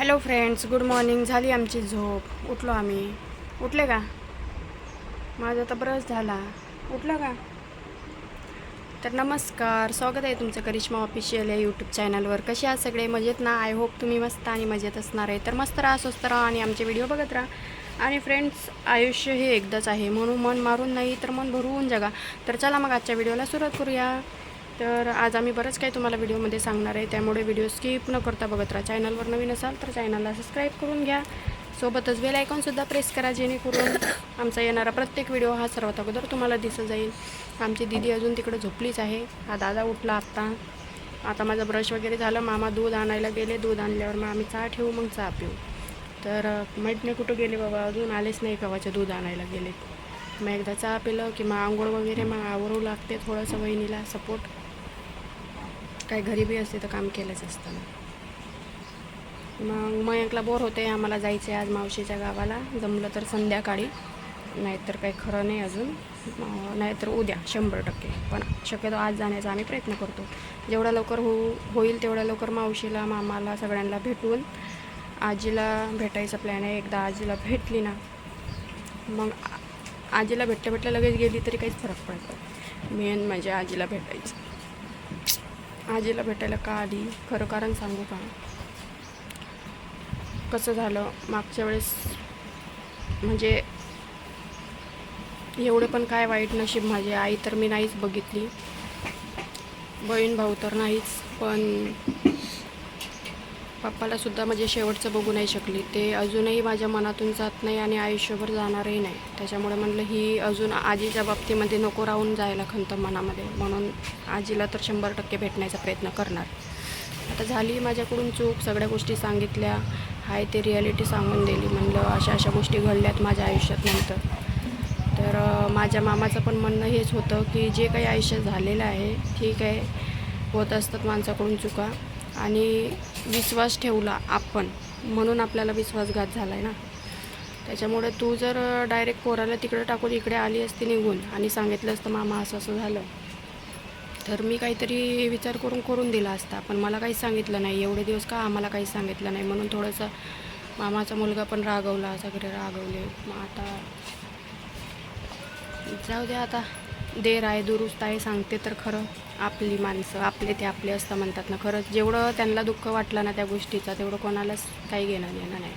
Hello friends good morning. झाली आमची झोप. उठलो आम्ही. उठले का? माझा तर ब्रश झाला. उठला का? तर नमस्कार. स्वागत आहे तुमचं करिश्मा ऑफिशियल या यूट्यूब चॅनलवर कसे आहात सगळे? मजेत ना? आय होप तुम्ही मस्त आणि मजेत असणार आहे. तर मस्त राहा स्वस्त राहा आणि आमचे व्हिडिओ बघत राहा. आणि फ्रेंड्स आयुष्य हे एकदाच आहे. म्हणून मन मारून नाही तर मन भरवून जगा. तर चला मग आजच्या व्हिडिओला सुरुवात करूया. तर आज आम्ही बरंच काही तुम्हाला व्हिडिओमध्ये सांगणार आहे. त्यामुळे व्हिडिओ स्किप न करता बघत राहा. चॅनलवर नवीन असाल तर चॅनलला सबस्क्राईब करून घ्या. सोबतच बेल आयकॉनसुद्धा प्रेस करा जेणेकरून आमचा येणारा प्रत्येक व्हिडिओ हा सर्वात अगोदर तुम्हाला दिसत जाईल. आमची दिदी अजून तिकडे झोपलीच आहे. हा दादा उठला आत्ता. आता माझा ब्रश वगैरे झालं. मामा दूध आणायला गेले. दूध आणल्यावर मग आम्ही चहा ठेवू मग चहा पिऊ. तर अं, माहीत नाही कुठं गेले बाबा? अजून आलेच नाही कवाचे दूध आणायला गेले. मग एकदा चहा पिलं की मग आंघोळ वगैरे मग आवरू लागते थोडंसं वहिनीला सपोर्ट काय घरी बी असते तर काम केलंच असतं मग मयंकला बोर होते आम्हाला जायचं आहे आज मावशीच्या गावाला. जमलं तर संध्याकाळी. नाहीतर काही खरं नाही अजून. नाहीतर उद्या शंभर टक्के. पण शक्यतो आज जाण्याचा आम्ही प्रयत्न करतो. जेवढा लवकर हो होईल तेवढ्या लवकर मावशीला मामाला सगळ्यांना भेटून आजीला भेटायचा प्लॅन आहे. एकदा आजीला भेटली ना मग आजीला भेटल्या भेटल्या लगेच गेली तरी काहीच फरक पडतो मेन म्हणजे आजीला भेटायचं. आजीला भेटायला का आली? खरं कारण सांगू का? कसं झालं? मागच्या वेळेस म्हणजे एवढं पण काय वाईट नशीब माझी आई तर मी नाहीच बघितली. बहीण भाऊ तर नाहीच पण पप्पाला सुद्धा म्हणजे शेवटचं बघू नाही शकली. ते अजूनही माझ्या मनातून जात नाही आणि आयुष्यभर जाणारही नाही. त्याच्यामुळे म्हणलं ही अजून आजीच्या बाबतीमध्ये नको राहून जायला खंत मनामध्ये. म्हणून आजीला तर शंभर टक्के भेटण्याचा प्रयत्न करणार. आता झाली माझ्याकडून चूक सगळ्या गोष्टी सांगितल्या. हाय ते रियालिटी सांगून दिली. म्हणलं अशा अशा गोष्टी घडल्यात माझ्या आयुष्यात नंतर. तर माझ्या मामाचं पण म्हणणं हेच होतं की जे काही आयुष्यात झालेलं आहे ठीक आहे. होत असतात माणसाकडून चुका. आणि विश्वास ठेवला आपण म्हणून आपल्याला विश्वासघात झाला आहे ना. त्याच्यामुळे तू जर डायरेक्ट पोराला तिकडे टाकून इकडे आली असती निघून आणि सांगितलं असतं मामा असं असं झालं. तर मी काहीतरी विचार करून करून दिला असता पण मला काहीच सांगितलं नाही. एवढे दिवस का आम्हाला काही सांगितलं नाही? म्हणून थोडंसं मामाचा मुलगा पण रागवला सगळे रागवले. मग आता जाऊ द्या आता. देर आहे दुरुस्त आहे सांगते तर खरं. आपली माणसं आपले ते आपले असतं म्हणतात ना. खरंच जेवढं त्यांना दुःख वाटलं ना त्या गोष्टीचा तेवढं कोणालाच काही घेणं देणं नाही.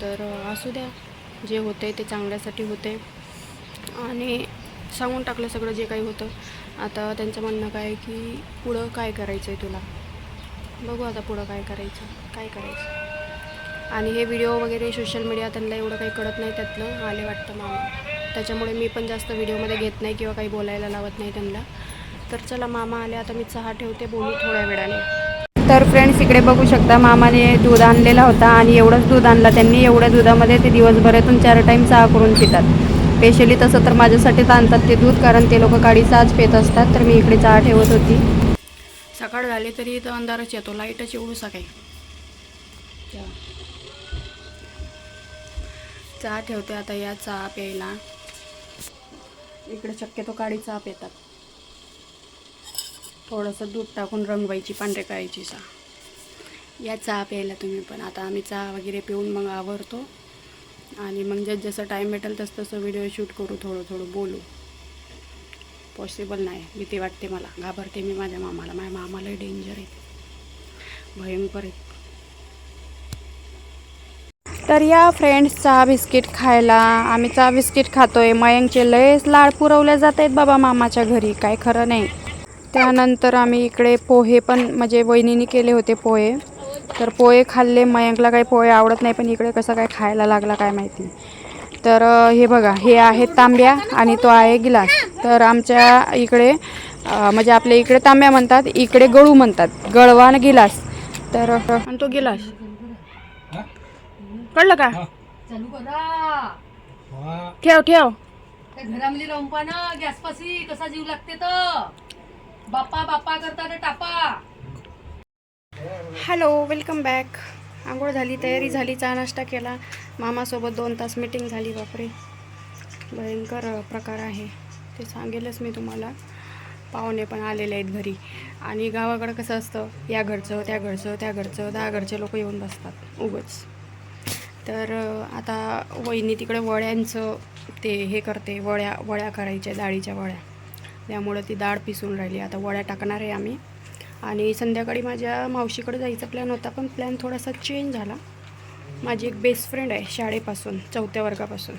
तर असू द्या. जे होते ते चांगल्यासाठी होते आणि सांगून टाकलं सगळं जे काही होतं. आता त्यांचं म्हणणं काय आहे की पुढं काय करायचं आहे तुला? बघू आता पुढं काय करायचं काय करायचं. आणि हे व्हिडिओ वगैरे सोशल मीडिया त्यांना एवढं काही कळत नाही त्यातलं आले वाटतं मामा. त्याच्यामुळे मी पण जास्त व्हिडिओमध्ये घेत नाही किंवा काही बोलायला लावत नाही त्यांना. तर चला मामा आले. आता मी चहा ठेवते बोलू थोड्या वेळाने. तर फ्रेंड्स इकडे बघू शकता मामाने दूध आणलेला होता आणि एवढंच दूध आणलं. त्यांनी एवढ्या दुधामध्ये ते दिवसभरातून चार टाईम चहा करून पितात. स्पेशली तसं तर माझ्यासाठीच आणतात ते दूध कारण ते लोक काळी चहाच पेत असतात. तर मी इकडे चहा ठेवत होती. सकाळ झाली तरी इथं अंधारच येतो लाईटच एवढू सकाळी. चहा ठेवते आता या चहा प्यायला. इकडे शक्यतो काळी चहा पितात. थोडंसं दूध टाकून रंगवायची पांढरे काळीची चहा. या चहा प्यायला तुम्ही पण. आता आम्ही चहा वगैरे पिऊन मग आवरतो. आणि मग जस जसं टाईम भेटेल तसं तसं व्हिडिओ शूट करू थोडं थोडं बोलू. पॉसिबल नाही. भीती वाटते मला. घाबरते मी माझ्या मामाला. माझ्या मामालाही डेंजर आहे भयंकर आहे तर या फ्रेंड्स चहा बिस्किट खायला. आम्ही चहा बिस्किट खातोय. मयंकचे लयच लाड पुरवले जात आहेत बाबा मामाच्या घरी. काय खरं नाही. त्यानंतर आम्ही इकडे पोहे पण म्हणजे वहिनीने केले होते पोहे. तर पोहे खाल्ले मयंकला काही पोहे आवडत नाही पण इकडे कसं काय खायला लागला काय माहिती. तर हे बघा हे आहे तांब्या आणि तो आहे गिलास. तर आमच्या इकडे म्हणजे आपल्या इकडे तांब्या म्हणतात इकडे गळू म्हणतात गळवान गिलास. तर आणि तो गिलास. कळलं का? ठेव ठेव. घरामध्ये राहून पहा ना गॅस पाशी कसा जीव लागते तर बाप्पा बाप्पा करता टापा. हॅलो वेलकम बॅक आंघोळ झाली तयारी झाली चहा नाश्ता केला. मामासोबत दोन तास मीटिंग झाली बापरे. भयंकर प्रकार आहे. ते सांगेलच मी तुम्हाला. पाहुणे पण आलेले आहेत घरी. आणि गावाकडं कसं असतं? या घरचं त्या घरचं त्या घरचं दहा घरचे लोक येऊन बसतात उगच. तर आता वहिनी तिकडे वड्यांचं ते हे करते वड्या वड्या करायच्या डाळीच्या वड्या त्यामुळं ती डाळ पिसून राहिली. आता वड्या टाकणार आहे आम्ही. आणि संध्याकाळी माझ्या मावशीकडे जायचा प्लॅन होता पण प्लॅन थोडासा चेंज झाला. माझी एक बेस्ट फ्रेंड आहे शाळेपासून चौथ्या वर्गापासून.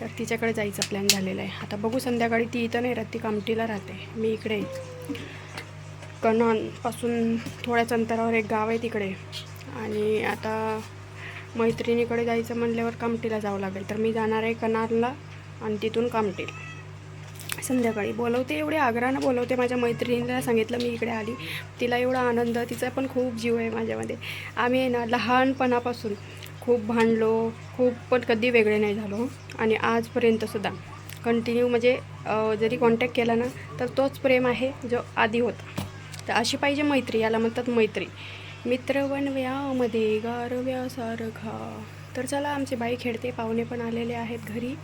तर तिच्याकडे जायचा प्लॅन झालेला आहे. आता बघू संध्याकाळी ती इथं नाही राहत ती कामटीला राहते. मी इकडे आहे. कणांपासून थोड्याच अंतरावर एक गाव आहे तिकडे. आणि आता मैत्रिणीकडे जायचं म्हणल्यावर कामटीला जावं लागेल. तर मी जाणार आहे कनारला आणि तिथून कामटीला संध्याकाळी बोलवते एवढे आग्रहानं बोलवते. माझ्या मैत्रिणीला सांगितलं मी इकडे आली. तिला एवढा आनंद तिचा पण खूप जीव आहे माझ्यामध्ये. आम्ही आहे ना लहानपणापासून खूप भांडलो खूप पण कधी वेगळे नाही झालो. आणि आजपर्यंतसुद्धा कंटिन्यू म्हणजे जरी कॉन्टॅक्ट केला ना तर तोच प्रेम आहे जो आधी होता. तर अशी पाहिजे मैत्री याला म्हणतात मैत्री. मित्र वनव्यामध्ये गारव्यासारखा. तर चला आमचे बाई खेळते पाहुणे पण आलेले आहेत घरी.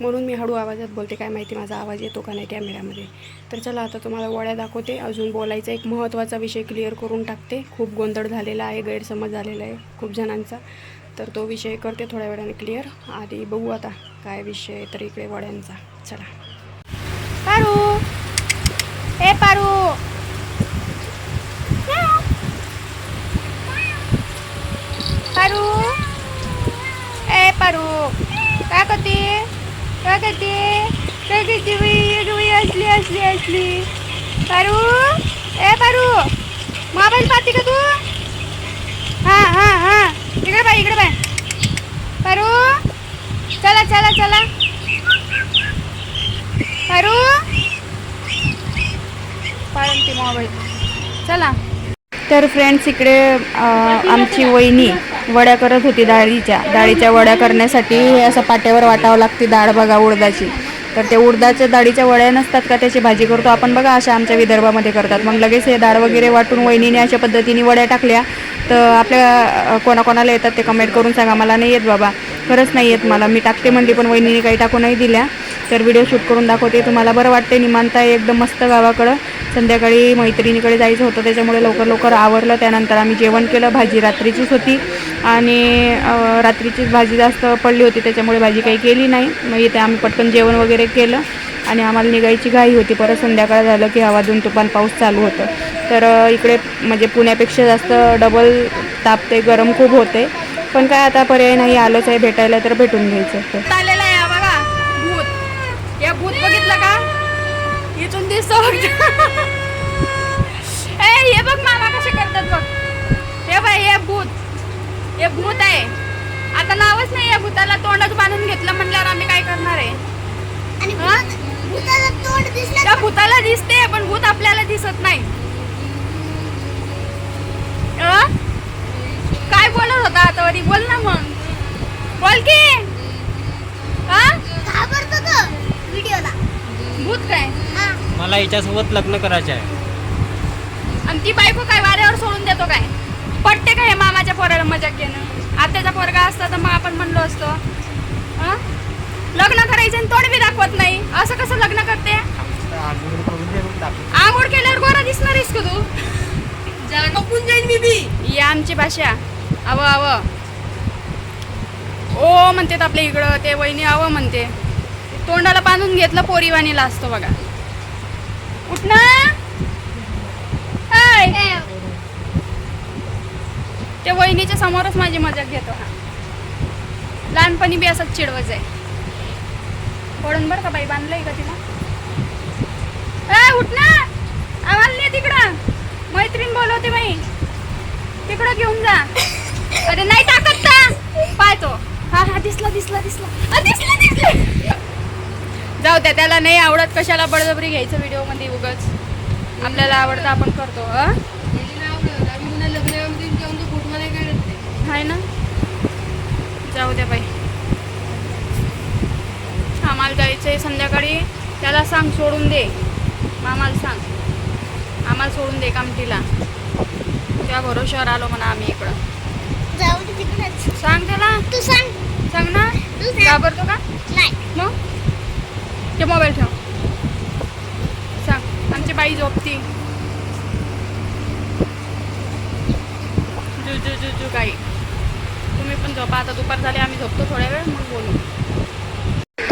म्हणून मी हळू आवाजात बोलते काय माहिती माझा आवाज येतो का नाही कॅमेऱ्यामध्ये? तर चला आता तुम्हाला वड्या दाखवते. अजून बोलायचा एक महत्त्वाचा विषय क्लिअर करून टाकते. खूप गोंधळ झालेला आहे गैरसमज झालेला आहे खूप जणांचा. तर तो विषय करते थोड्या वेळाने क्लिअर आधी बघू आता काय विषय तर इकडे वड्यांचा चला. पारू. ए पारू. पारू. ए पारू. काय करते? काय करते काय करते बाई बाई असली असली असली. पारू? ए पारू? मोबाईल पाहते का तू? हां हां हां. इकडे बाई इकडे बाय पारू? चला चला चला. पारू? पाळते मोबाईल. चला. तर फ्रेंड्स इकडे आमची वहिनी वड्या करत होती डाळीच्या. डाळीच्या वड्या करण्यासाठी हे असं पाट्यावर वाटावं लागते डाळ बघा उडदाची. तर ते उडदाच्या डाळीच्या वड्या नसतात का त्याची भाजी करतो. आपण बघा अशा आमच्या विदर्भामध्ये करतात. मग लगेच हे डाळ वगैरे वाटून वहिनीने अशा पद्धतीने वड्या टाकल्या. तर आपल्या कोणाकोणाला येतात ते कमेंट करून सांगा. मला नाही येत बाबा. खरंच नाही येत मला. मी टाकते म्हणली पण वहिनीने काही टाकू नाही दिल्या. तर व्हिडिओ शूट करून दाखवते. तुम्हाला बरं वाटते निमांत आहे एकदम मस्त गावाकडं. संध्याकाळी मैत्रिणीकडे जायचं होतं त्याच्यामुळे लवकर लवकर आवरलं. त्यानंतर आम्ही जेवण केलं भाजी रात्रीचीच होती. आणि रात्रीचीच भाजी जास्त पडली होती त्याच्यामुळे भाजी काही केली नाही. मग इथे आम्ही पटकन जेवण वगैरे केलं आणि आम्हाला निघायची घाई होती. परत संध्याकाळ झालं की हवा दोन तुफान पाऊस चालू होतं. तर इकडे म्हणजे पुण्यापेक्षा जास्त डबल तापते गरम खूप होते. पण काय आता पर्याय नाही आलोच आहे भेटायला तर भेटून घ्यायचं आलेला आहे हा बघा भूत या भूत बघितलं का दिसतो ए हे बघ मामा कसे करतात बघ. हे बाय हे भूत. हे भूत आहे. आता नावच नाही या भूताला तोंडच बांधून घेतलं म्हणल्यावर आम्ही काय करणार आहे? त्या भूताला दिसते पण भूत आपल्याला दिसत नाही? काय बोलत होता आता वरी? बोल ना मग. बोल की. हा? घाबरतो तो. व्हिडिओला. भूत काय? मला हिच्यासोबत लग्न करायचं आहे. आणि ती बायको काय वाऱ्यावर सोडून देतो काय? पटते का हे मामाच्या पोराला मजाक घेणं? आत्याचा पोरगा असता तर मग आपण म्हणलो असतो. हं? लग्न करायचं आणि तोंड बी दाखवत नाही. असं कसं लग्न करते? आंघोळ केल्यावर गोरा दिसणारीस का तू? नको जाईन मी बी. ही आमची भाषा. आव आव. ओ म्हणतात आपल्या इकडं ते वहिनी आव म्हणते. तोंडाला बांधून घेतलं पोरीवाणीला असतो बघा. उठ ना. ते वहिनीच्या समोरच माझी मजाक घेतो हा. लहानपणी बी असंच चिडवच आहे पडून बरं का बाई बांधलंय का तिला? ए, उठ ना. नाही तिकडं. मैत्रीण बोलवते बाई. तिकडं घेऊन जा. अरे नाही टाकत का पाहतो. हा हा दिसला दिसला दिसला. दिसला दिसला. जाऊ द्या त्याला नाही आवडत कशाला बळजबरी घ्यायचं व्हिडिओमध्ये उगच. आपल्याला आवडतं आपण करतो? आहे ना? जाऊ द्या बाई. आम्हाला जायचंय संध्याकाळी. त्याला सांग सोडून दे. मामाला सांग. आम्हाला सोडून दे कामटीला त्या भरोश्यावर आलो म्हणा आम्ही इकडं. जाऊ सांग त्याला. तू सांग. सांग ना. घाबरतो का? नाही. मग? ते मोबाईल ठेव. सांग आमची बाई झोपती. जू जू जू जू काही तुम्ही पण झोपा आता दुपार झाली आम्ही झोपतो थोड्या वेळ मग बोलू.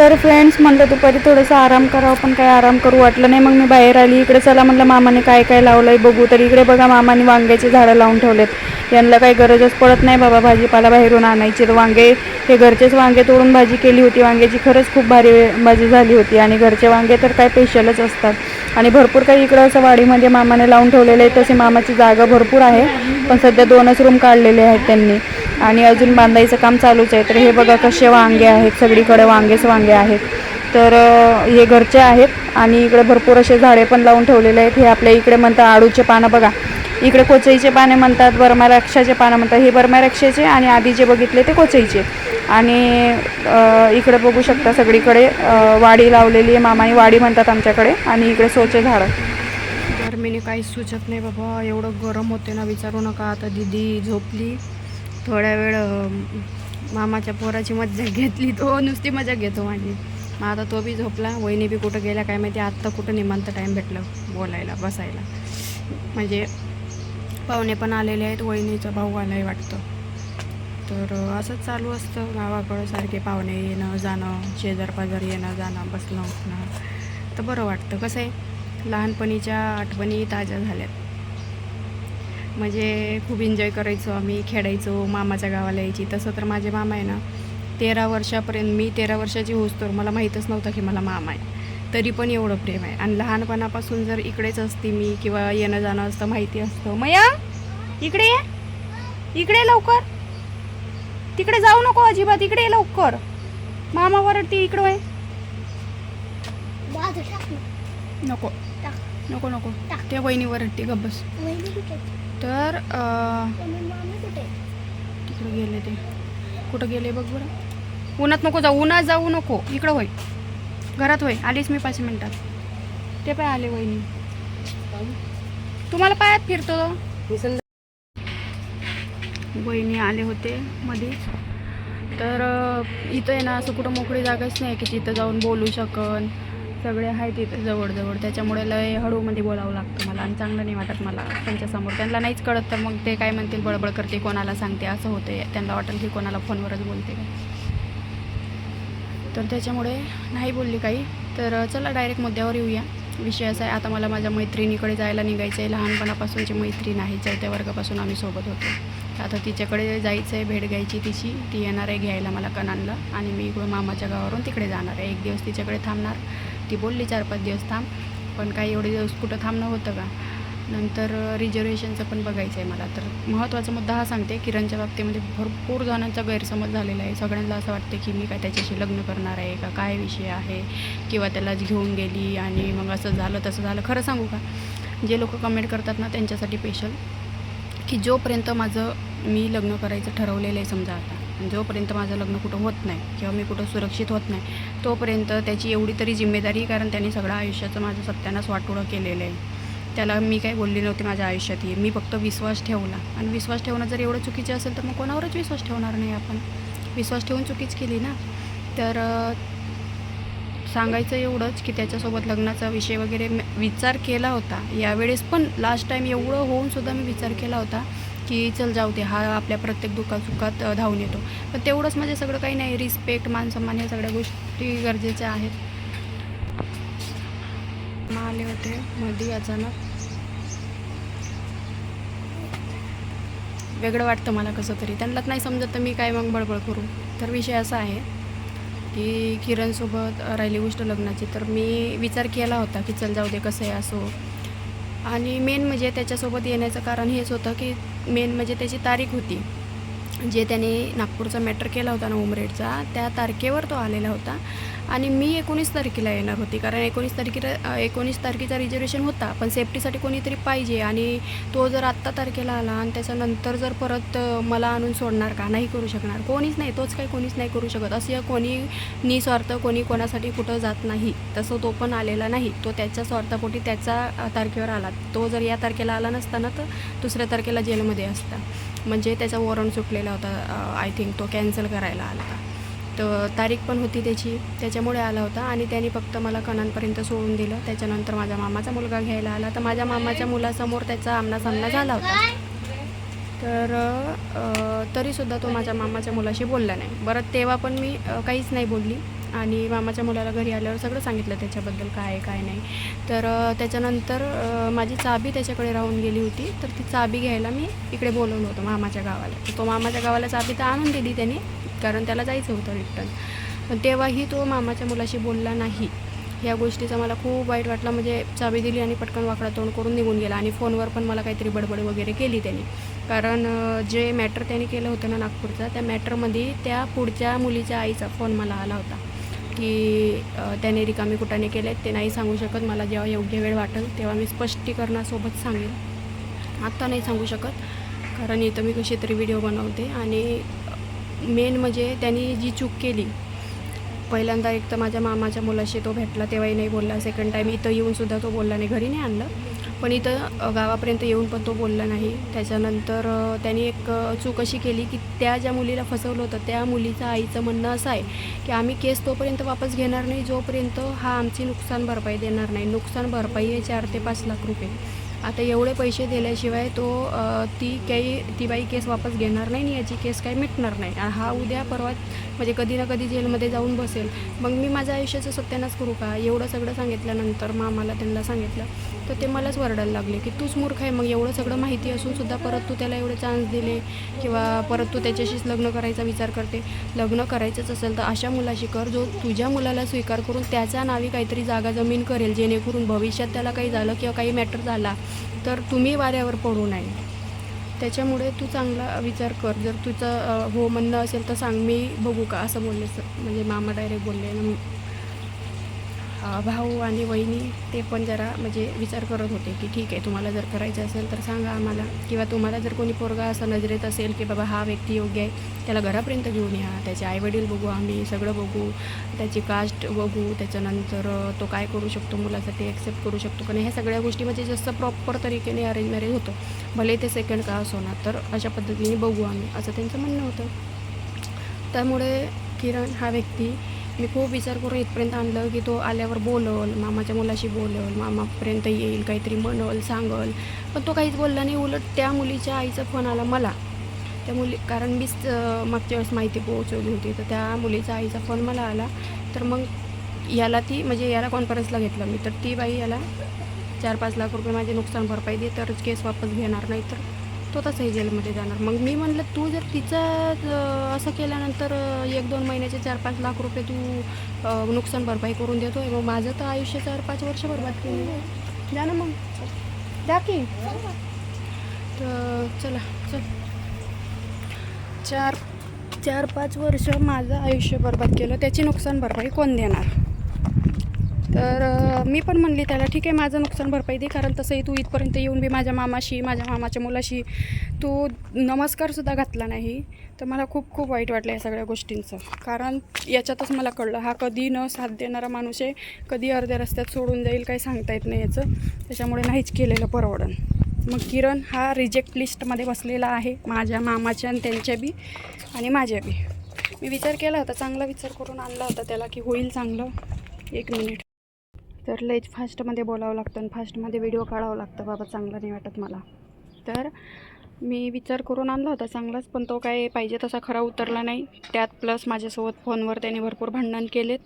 तर फ्रेंड्स म्हणलं दुपारी थोडंसं आराम करावं पण काय आराम करू वाटलं नाही. मग मी बाहेर आली. इकडे चला म्हटलं मामाने काय काय लावलं आहे बघू. तर इकडे बघा मामाने वांग्याची झाडं लावून ठेवलेत. यांना काही गरजच पडत नाही बाबा भाजीपाला बाहेरून आणायची. तर वांगे हे घरचेच वांगे तोडून भाजी केली होती. वांग्याची खरंच खूप भारी भाजी झाली होती. आणि घरचे वांगे तर काय स्पेशलच असतात. आणि भरपूर काही इकडं असं वाडीमध्ये मामाने लावून ठेवलेलं आहे. तसे मामाची जागा भरपूर आहे. पण सध्या दोनच रूम काढलेले आहेत त्यांनी. आणि अजून बांधायचं काम चालूच आहे. तर हे बघा कसे वांगे आहेत. सगळीकडे वांगेच वांगे आहेत. तर हे घरचे आहेत आणि इकडे भरपूर असे झाडे पण लावून ठेवलेले आहेत. हे आपल्या इकडे म्हणतात आळूचे पानं बघा. इकडे कोचईचे पाने म्हणतात बरमारक्षाचे पानं म्हणतात. हे बरमारक्षाचे आणि आधी जे बघितले ते कोचईचे. आणि इकडे बघू शकता सगळीकडे वाडी लावलेली आहे. मामाई वाडी म्हणतात आमच्याकडे आणि इकडे सोचे झाडं. गरमीने काहीच सुचत नाही बाबा. एवढं गरम होते ना विचारू नका. आता दिदी झोपली. थोड्या वेळ मामाच्या पोराची मज्जा घेतली तो नुसती मजा घेतो माझी. मग आता तो बी झोपला वहिनी बी कुठं गेल्या काय माहिती आत्ता कुठं निमांत टाईम भेटलं बोलायला बसायला. म्हणजे पाहुणे पण आलेले आहेत वहिनीचा भाऊ आलाय वाटतं. तर असंच चालू असतं गावाकडं सारखे पाहुणे येणं जाणं शेजार पाजार येणं जाणं बसणं उठणं. तर बरं वाटतं. कसं आहे? लहानपणीच्या आठवणी ताज्या झाल्यात. म्हणजे खूप एन्जॉय करायचो आम्ही खेळायचो मामाच्या गावाला यायची. तसं तर माझे मामा आहे ना तेरा वर्षापर्यंत मी तेरा वर्षाची होस तर मला माहीतच नव्हतं की मला मामा आहे. तरी पण एवढं प्रेम आहे. आणि लहानपणापासून जर इकडेच असते मी किंवा येणं जाणं असतं माहिती असतं. मया इकडे ये. इकडे लवकर. तिकडे जाऊ नको अजिबात. इकडे ये लवकर. मामा वरडती इकडं आहे. नको. टाक. नको नको. त्या वहिनी वरडती गब्बस? तर तिकडे गेले ते. कुठं गेले बघ बरं. उन्हात नको जाऊ उन्हात जाऊ नको. इकडं होय. घरात होय. आलीच मी पाच मिनिटात. ते पाय आले वहिनी. तुम्हाला पायात फिरतो वहिनी आले होते मध्ये तर इथं आहे ना असं कुठं मोकळी जागाच नाही की तिथं जाऊन बोलू शकन. सगळे आहेत तिथे जवळजवळ. त्याच्यामुळे लय हळूमध्ये बोलावं लागतं मला आणि चांगलं नाही वाटत मला त्यांच्यासमोर त्यांना नाहीच कळत तर मग ते काय म्हणतील बळबळ करते कोणाला सांगते असं होते त्यांना वाटेल की कोणाला फोनवरच बोलते. काय तर त्याच्यामुळे नाही बोलली काही. तर चला डायरेक्ट मुद्द्यावर येऊया. विषय असा आहे आता मला माझ्या मैत्रिणीकडे जायला निघायचं आहे लहानपणापासूनची मैत्रीण आहे चौथ्या वर्गापासून आम्ही सोबत होतो. आता तिच्याकडे जायचं आहे भेट घ्यायची तिची. ती येणार आहे घ्यायला मला कणांना आणि मी इकडं मामाच्या गावावरून तिकडे जाणार आहे. एक दिवस तिच्याकडे थांबणार. ती बोलली चार पाच दिवस थांब पण काही एवढे दिवस कुठं थांबणं होतं का? नंतर रिझर्वेशनचं पण बघायचं आहे मला. तर महत्त्वाचा मुद्दा हा सांगते किरणच्या बाबतीमध्ये भरपूर जणांचा गैरसमज झालेला आहे. सगळ्यांना असं वाटतं की मी काय त्याच्याशी लग्न करणार आहे का? काय विषय आहे? किंवा त्यालाच घेऊन गेली आणि मग असं झालं तसं झालं. खरं सांगू का? जे लोक कमेंट करतात ना त्यांच्यासाठी स्पेशल की जोपर्यंत माझं मी लग्न करायचं ठरवलेलं आहे समजा आता जोपर्यंत माझं लग्न कुठं होत नाही किंवा मी कुठं सुरक्षित होत नाही तोपर्यंत त्याची एवढी तरी जिम्मेदारी कारण त्यांनी सगळं आयुष्याचं माझं सत्यानाच वाटोळं केलेलं आहे. त्याला मी काही बोलली नव्हती माझ्या आयुष्यात ये मी फक्त विश्वास ठेवला. आणि विश्वास ठेवणं जर एवढं चुकीचं असेल तर मग कोणावरच विश्वास ठेवणार नाही आपण. विश्वास ठेवून चुकीच केली ना? तर सांगायचं एवढंच की त्याच्यासोबत लग्नाचा विषय वगैरे विचार केला होता. यावेळेस पण लास्ट टाईम एवढं होऊनसुद्धा मी विचार केला होता. की चल जाऊ दे हा आपल्या प्रत्येक दुखासुखात धावून येतो. पण तेवढंच म्हणजे सगळं काही नाही. रिस्पेक्ट मानसन्मान ह्या सगळ्या गोष्टी गरजेच्या आहेत. आले होते मध्ये अचानक. वेगळं वाटतं मला कसं तरी. त्यांनाच नाही समजत तर मी काय मग बळबळ करू. तर विषय असा आहे की किरणसोबत राहिली गोष्ट लग्नाची. तर मी विचार केला होता की चल जाऊ दे कसं आहे असो. आणि मेन म्हणजे त्याच्यासोबत येण्याचं कारण हेच होतं की मेन म्हणजे त्याची तारीख होती. जे त्याने नागपूरचा मॅटर केला होता ना उमरेडचा त्या तारखेवर तो आलेला होता. आणि मी एकोणीस तारखेला येणार होती. कारण एकोणीस तारखेला एकोणीस तारखेचा रिझर्वेशन होता पण सेफ्टीसाठी कोणीतरी पाहिजे आणि तो जर आत्ता तारखेला आला आणि त्याच्यानंतर जर परत मला आणून सोडणार का? नाही करू शकणार. कोणीच नाही तोच काही कोणीच नाही करू शकत. असं कोणी निस्वार्थ कोणी कोणासाठी कुठं जात नाही. तसं तो पण आलेला नाही. तो त्याच्या स्वार्थापोटी त्याच्या तारखेवर आला. तो जर या तारखेला आला नसताना तर दुसऱ्या तारखेला जेलमध्ये असता. म्हणजे त्याचा वॉरंट सुटलेला होता आय थिंक तो कॅन्सल करायला आला. होता तर तारीख पण होती त्याची. त्याच्यामुळे आला होता आणि त्याने फक्त मला कणांपर्यंत सोडून दिलं. त्याच्यानंतर माझा मामाचा मुलगा घ्यायला आला. तर माझ्या मामाच्या मुलासमोर त्याचा आमनासामना झाला होता. तर तरीसुद्धा तो माझ्या मामाच्या मुलाशी बोलला नाही. बरं तेव्हा पण मी काहीच नाही बोलली. आणि मामाच्या मुलाला घरी आल्यावर सगळं सांगितलं त्याच्याबद्दल काय आहे काय नाही. तर त्याच्यानंतर माझी चाबी त्याच्याकडे राहून गेली होती. तर ती चाबी घ्यायला मी इकडे बोलवलं होतं मामाच्या गावाला. तो मामाच्या गावाला चाबी तर आणून दिली त्याने. कारण त्याला जायचं होतं रिटर्न पण तेव्हाही तो मामाच्या मुलाशी बोलला नाही. या गोष्टीचा मला खूप वाईट वाटलं. म्हणजे चावी दिली आणि पटकन वाकडा तोंड करून निघून गेला आणि फोनवर पण मला काहीतरी बडबड वगैरे केली त्यांनी. कारण जे मॅटर त्याने केलं होतं ना नागपूरचा त्या मॅटरमध्ये त्या पुढच्या मुलीच्या आईचा फोन मला आला होता. की त्याने रिकामी कुटाने केले ते नाही सांगू शकत मला जेव्हा योग्य वेळ वाटेल तेव्हा मी स्पष्टीकरणासोबत सांगेन आत्ता नाही सांगू शकत. कारण इथं मी कशी तरी व्हिडिओ बनवते आणि मेन म्हणजे त्यांनी जी चूक केली पहिल्यांदा एक तर माझ्या मामाच्या मुलाशी तो भेटला तेव्हाही नाही बोलला. सेकंड टाईम इथं येऊनसुद्धा तो बोलला नाही घरी नाही आणलं. पण इथं गावापर्यंत येऊन पण तो बोलला नाही. त्याच्यानंतर त्यांनी एक चूक अशी केली की त्या ज्या मुलीला फसवलं होतं त्या मुलीचं आईचं म्हणणं असं आहे की आम्ही केस तोपर्यंत वापस घेणार नाही जोपर्यंत हा आमची नुकसान भरपाई देणार नाही. नुकसान भरपाई आहे चार ते पाच लाख रुपये. आता एवढे पैसे दिल्याशिवाय तो ती काही ती बाई केस वापस घेणार नाही आणि याची केस काही मिटणार नाही. आणि हा उद्या परवा म्हणजे कधी ना कधी जेलमध्ये जाऊन बसेल. मग मी माझ्या आयुष्याचं सत्यानाश करू का? एवढं सगळं सांगितल्यानंतर मामाला त्यांना सांगितलं. तर ते मलाच वरडायला लागले की तूच मूर्ख आहे मग एवढं सगळं माहिती असून सुद्धा परत तू त्याला एवढे चान्स दिले किंवा परत तू त्याच्याशीच लग्न करायचा विचार करते. लग्न करायचंच असेल तर अशा मुलाशी कर जो तुझ्या मुलाला स्वीकार करून त्याच्या नावी काहीतरी जागा जमीन करेल जेणेकरून भविष्यात त्याला काही झालं किंवा काही मॅटर झाला तर तुम्ही वाऱ्यावर पडू नये. त्याच्यामुळे तू चांगला विचार कर. जर तुझं हो म्हणणं असेल तर सांग मी बघू का? असं बोलले सर. म्हणजे मामा डायरेक्ट बोलले. भाऊ आणि वहिनी ते पण जरा म्हणजे विचार करत होते की ठीक आहे तुम्हाला जर करायचं असेल तर सांगा आम्हाला. किंवा तुम्हाला जर कोणी पोरगा असा नजरेत असेल की बाबा हा व्यक्ती योग्य आहे त्याला घरापर्यंत घेऊन या. त्याचे आईवडील बघू आम्ही सगळं बघू. त्याची कास्ट बघू त्याच्यानंतर तो काय करू शकतो मुलासाठी ॲक्सेप्ट करू शकतो का नाही ह्या सगळ्या गोष्टी म्हणजे जसं प्रॉपर तरीकेने अरेंज मॅरेज होतं. भले ते सेकंड का असो ना तर अशा पद्धतीने बघू आम्ही असं त्यांचं म्हणणं होतं. त्यामुळे किरण हा व्यक्ती मी खूप विचार करून इथपर्यंत आणलं की तो आल्यावर बोलल मामाच्या मुलाशी बोलल मामापर्यंत येईल काहीतरी म्हणल सांगल. पण तो काहीच बोलला नाही. उलट त्या मुलीच्या आईचा फोन आला मला. त्या मुली कारण मीच मागच्या वेळेस माहिती पोहोचवली होती. तर त्या मुलीचा आईचा फोन मला आला. तर मग याला ती म्हणजे याला कॉन्फरन्सला घेतलं मी. तर ती बाई याला चार पाच लाख रुपये माझे नुकसान भरपाई दे तरच केस वापस घेणार. नाही तर तो तसाही जेलमध्ये जाणार. मग मी म्हणलं तू जर तिचं असं केल्यानंतर एक दोन महिन्याचे चार पाच लाख रुपये तू नुकसान भरपाई करून देतो आहे मग माझं तर आयुष्य चार पाच वर्ष बरबाद केलं. द्या ना मग. द्या की. तर चला चल. चार चार पाच वर्ष माझं आयुष्य बरबाद केलं त्याची नुकसान भरपाई कोण देणार? तर मी पण म्हणली त्याला ठीक आहे माझं नुकसान भरपाई दे कारण तसंही तू इथपर्यंत येऊन बी माझ्या मामाशी माझ्या मामाच्या मुलाशी तू नमस्कारसुद्धा घातला नाही. तर मला खूप खूप वाईट वाटलं या सगळ्या गोष्टींचं. कारण याच्यातच मला कळलं हा कधी न साथ देणारा माणूस आहे कधी अर्ध्या रस्त्यात सोडून जाईल काही सांगता येत नाही याचं. त्याच्यामुळे नाहीच केलेलं परवडण. मग किरण हा रिजेक्ट लिस्टमध्ये बसलेला आहे माझ्या मामाच्या आणि त्यांच्या बी आणि माझ्या बी. मी विचार केला होता चांगला विचार करून आणला होता त्याला की होईल चांगलं. एक मिनिट. तर लयच फास्टमध्ये बोलावं लागतं आणि फास्टमध्ये व्हिडिओ काढावं लागतं. बाबा चांगलं नाही वाटत मला. तर मी विचार करून आणला होता चांगलाच पण तो काय पाहिजे तसा खरा उतरला नाही. त्यात प्लस माझ्यासोबत फोनवर त्याने भरपूर भांडण केलेत.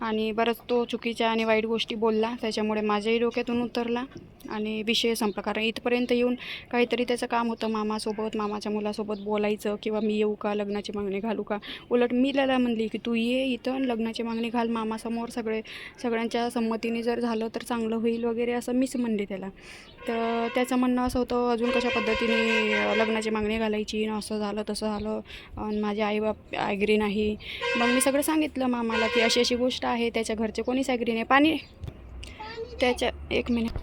आणि बरंच तो चुकीच्या आणि वाईट गोष्टी बोलला त्याच्यामुळे माझ्याही डोक्यातून उतरला आणि विषय संपला. कारण इथपर्यंत येऊन काहीतरी त्याचं काम होतं मामासोबत मामाच्या मुलासोबत बोलायचं किंवा मी येऊ का लग्नाची मागणी घालू का? उलट मी त्याला म्हणली की तू ये इथं आणि लग्नाची मागणी घाल मामासमोर सगळे सगळ्यांच्या संमतीने जर झालं तर चांगलं होईल वगैरे असं मीच म्हणले त्याला. तर त्याचं म्हणणं असं होतं अजून कशा पद्धतीने लग्नाची मागणी घालायची? असं झालं तसं झालं आणि माझे आईबाप ॲग्री नाही. मग मी सगळं सांगितलं मामाला की अशी अशी गोष्ट आहे त्याच्या घरचे कोणीच ॲग्री नाही. पाणी त्याच्या एक मिनिट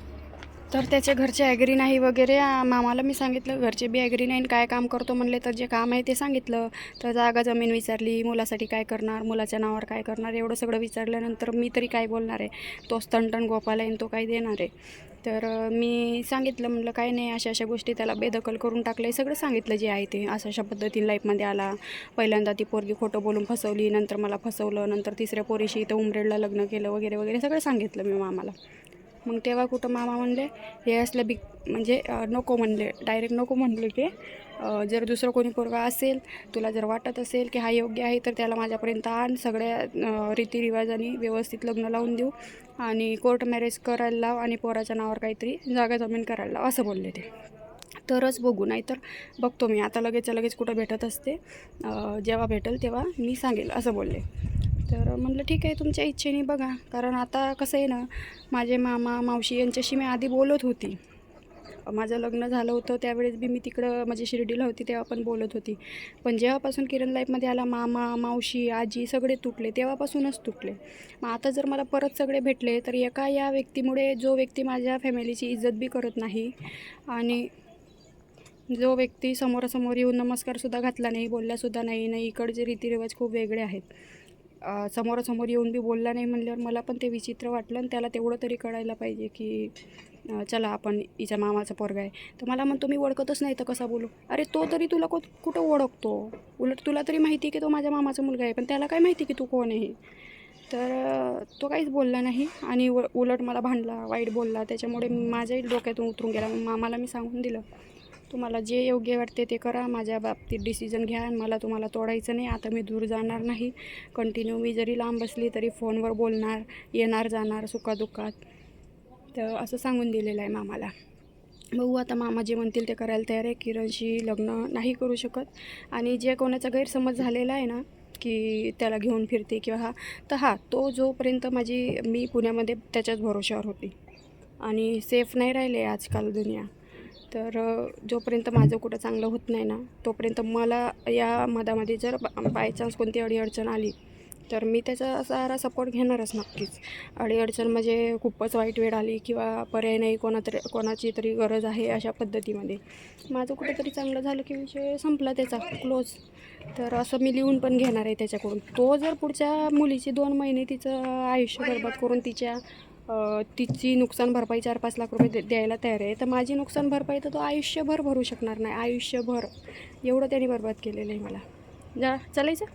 तर त्याच्या घरचे ॲग्री नाही वगैरे. मामाला मी सांगितलं घरचे बी ॲग्री नाही आणि काय काम करतो? म्हणले तर जे काम आहे ते सांगितलं. तर जागा जमीन विचारली मुलासाठी काय करणार मुलाच्या नावावर काय करणार? एवढं सगळं विचारल्यानंतर मी तरी काय बोलणार आहे? तो स्तंटन गोपाला आहे आणि तो काय देणार आहे. तर मी सांगितलं म्हटलं काय नाही अशा अशा गोष्टी त्याला बेदखल करून टाकलं सगळं सांगितलं जे आहे ते. अशा अशा पद्धतीने लाईफमध्ये आला. पहिल्यांदा ती पोरगी खोटं बोलून फसवली नंतर मला फसवलं नंतर तिसऱ्या पोरीशी इथं उमरेडला लग्न केलं वगैरे वगैरे सगळं सांगितलं मी मामाला. मग तेव्हा कुठं मामा म्हणले हे असलं बिग म्हणजे नको म्हणले डायरेक्ट नको म्हणले की जर दुसरं कोणी पोरगा असेल तुला जर वाटत असेल की हा योग्य आहे तर त्याला माझ्यापर्यंत आण. सगळ्या अ, रीतिरिवाजाने व्यवस्थित लग्न लावून देऊ. आणि कोर्ट मॅरेज करायला लाव आणि पोराच्या नावावर काहीतरी जागा जमीन करायला लाव असं बोलले ते. तरच बघू नाहीतर बघतो मी. आता लगेच लगेच कुठं भेटत असते जेव्हा भेटेल तेव्हा मी सांगेल असं बोलले. तर म्हणलं ठीक आहे तुमच्या इच्छेने बघा. कारण आता कसं आहे ना माझे मामा मावशी यांच्याशी मी आधी बोलत होती. माझं लग्न झालं होतं त्यावेळेस बी मी तिकडं माझी शिर्डीला होती तेव्हा पण बोलत होती. पण जेव्हापासून किरण लाईफमध्ये आला मामा मावशी आजी सगळे तुटले तेव्हापासूनच तुटले. मग आता जर मला परत सगळे भेटले तर एका या व्यक्तीमुळे जो व्यक्ती माझ्या फॅमिलीची इज्जत बी करत नाही आणि जो व्यक्ती समोरासमोर येऊन नमस्कारसुद्धा घातला नाही बोललासुद्धा नाही नाही इकडचे रीतिरिवाज खूप वेगळे आहेत. समोरासमोर येऊन बी बोलला नाही म्हणल्यावर मला पण ते विचित्र वाटलं आणि त्याला तेवढं तरी कळायला पाहिजे की चला आपण हिच्या मामाचा पोरगा आहे. तर मला म्हणतो मी ओळखतच नाही तर कसा बोलू? अरे तो तरी तुला को कुठं ओळखतो? उलट तुला तरी माहिती आहे की तो माझ्या मामाचा मुलगा आहे पण त्याला काय माहिती की तू कोण आहे? तर तो काहीच बोलला नाही आणि उलट मला भांडला वाईट बोलला. त्याच्यामुळे माझ्याही डोक्यातून उतरून गेला. मामाला मी सांगून दिलं. तुम्हाला जे योग्य वाटते ते करा. माझ्या बाबतीत डिसिजन घ्या आणि मला तुम्हाला तोडायचं नाही. आता मी दूर जाणार नाही. कंटिन्यू मी जरी लांब बसली तरी फोनवर बोलणार येणार जाणार सुखादुःखात. तर असं सांगून दिलेलं आहे मामाला. बघू आता मामा जे म्हणतील ते करायला तयार आहे. किरणशी लग्न नाही करू शकत. आणि जे कोणाचा गैरसमज झालेला आहे ना की त्याला घेऊन फिरते किंवा हा तर हा तो जोपर्यंत माझी मी पुण्यामध्ये त्याच्याच भरोश्यावर होती. आणि सेफ नाही राहिले आजकाल दुनिया. तर जोपर्यंत माझं कुठं चांगलं होत नाही ना तोपर्यंत मला या मधामध्ये जर बाय चान्स कोणती अडीअडचण आली तर मी त्याचा सारा सपोर्ट घेणारच नक्कीच. अडीअडचण म्हणजे खूपच वाईट वेळ आली किंवा पर्याय नाही कोणातरी कोणाची तरी गरज आहे अशा पद्धतीमध्ये. माझं कुठेतरी चांगलं झालं की विषय संपला त्याचा क्लोज तर असं मी लिहून पण घेणार आहे त्याच्याकडून. तो जर पुढच्या मुलीची दोन महिने तिचं आयुष्य बरबाद करून तिच्या तिची नुकसान भरपाई चार पाच लाख रुपये द्यायला तयार आहे. तर माझी नुकसान भरपाई तर तो आयुष्यभर भरू शकणार नाही. आयुष्यभर. एवढं त्यांनी बरबाद केलेलं आहे मला. जा चालायचं?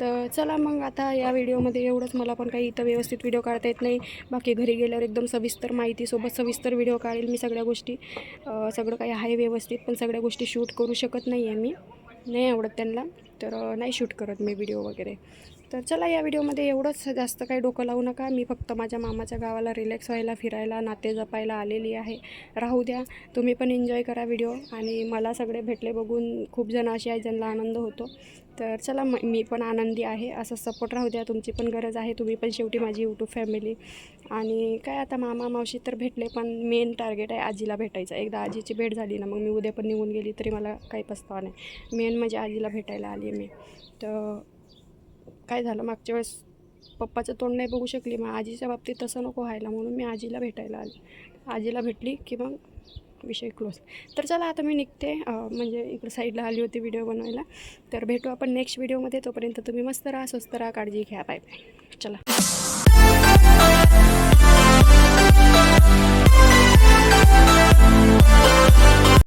तर चला मग आता या व्हिडिओमध्ये एवढंच. मला पण काही इथं व्यवस्थित व्हिडिओ काढता येत नाही. बाकी घरी गेल्यावर एकदम सविस्तर माहितीसोबत सविस्तर व्हिडिओ काढेल मी सगळ्या गोष्टी. सगळं काही आहे व्यवस्थित पण सगळ्या गोष्टी शूट करू शकत नाही आहे मी. नाही आवडत त्यांना. तर नाही शूट करत मी व्हिडिओ वगैरे. तर चला या व्हिडिओमध्ये एवढंच. जास्त काही डोकं लावू नका. मी फक्त माझ्या मामाच्या गावाला रिलॅक्स व्हायला फिरायला नाते जपायला आलेली आहे. राहू द्या. तुम्ही पण एन्जॉय करा व्हिडिओ. आणि मला सगळे भेटले बघून खूप जण असे आहे ज्यांना आनंद होतो. तर चला म मी पण आनंदी आहे. असं सपोर्ट राहू द्या. तुमची पण गरज आहे. तुम्ही पण शेवटी माझी यूट्यूब फॅमिली आणि काय आता मामा मावशी तर भेटले पण मेन टार्गेट आहे आजीला भेटायचं. एकदा आजीची भेट झाली ना मग मी उद्या पण निघून गेली तरी मला काही पस्तावा नाही. मेन म्हणजे आजीला भेटायला आली मी. तर काय झालं? मागच्या वेळेस पप्पाचं तोंड नाही बघू शकली. मग आजीच्या बाबतीत तसं नको व्हायला. म्हणून मी आजीला भेटायला आली. आजीला भेटली की मग विषय क्लोज तर चला आता मी निघते. म्हणजे इकडं साईडला आली होती व्हिडिओ बनवायला. तर भेटू आपण नेक्स्ट व्हिडिओमध्ये तोपर्यंत तुम्ही मस्त राहा स्वस्त राहा काळजी घ्या. बाय बाय चला.